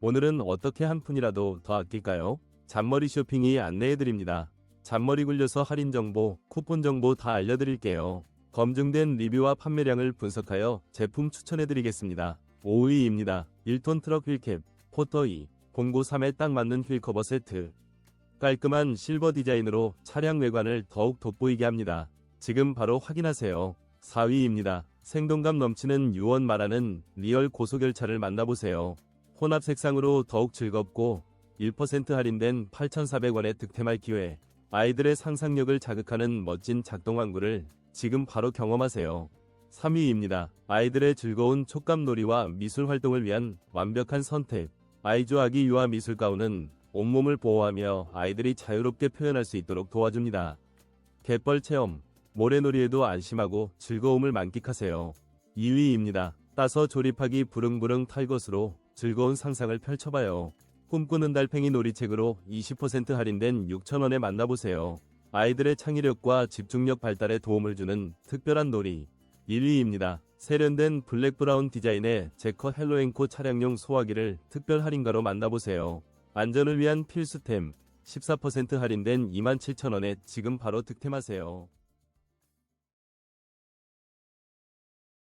오늘은 어떻게 한 푼이라도 더 아낄까요? 잔머리 쇼핑이 안내해드립니다. 잔머리 굴려서 할인 정보, 쿠폰 정보 다 알려드릴게요. 검증된 리뷰와 판매량을 분석하여 제품 추천해드리겠습니다. 5위입니다. 1톤 트럭 휠캡, 포터 2, 공고 3에 딱 맞는 휠 커버 세트. 깔끔한 실버 디자인으로 차량 외관을 더욱 돋보이게 합니다. 지금 바로 확인하세요. 4위입니다. 생동감 넘치는 유원 말하는 리얼 고소결차를 만나보세요. 혼합 색상으로 더욱 즐겁고 1% 할인된 8,400원의 득템할 기회. 아이들의 상상력을 자극하는 멋진 작동 완구를 지금 바로 경험하세요. 3위입니다. 아이들의 즐거운 촉감 놀이와 미술 활동을 위한 완벽한 선택. 아이조 아기 유아 미술 가운은 온몸을 보호하며 아이들이 자유롭게 표현할 수 있도록 도와줍니다. 갯벌 체험, 모래놀이에도 안심하고 즐거움을 만끽하세요. 2위입니다. 따서 조립하기 부릉부릉 탈 것으로 즐거운 상상을 펼쳐봐요. 꿈꾸는 달팽이 놀이책으로 20% 할인된 6,000원에 만나보세요. 아이들의 창의력과 집중력 발달에 도움을 주는 특별한 놀이. 1위입니다. 세련된 블랙 브라운 디자인의 제커 헬로엔코 차량용 소화기를 특별 할인가로 만나보세요. 안전을 위한 필수템 14% 할인된 27,000원에 지금 바로 득템하세요.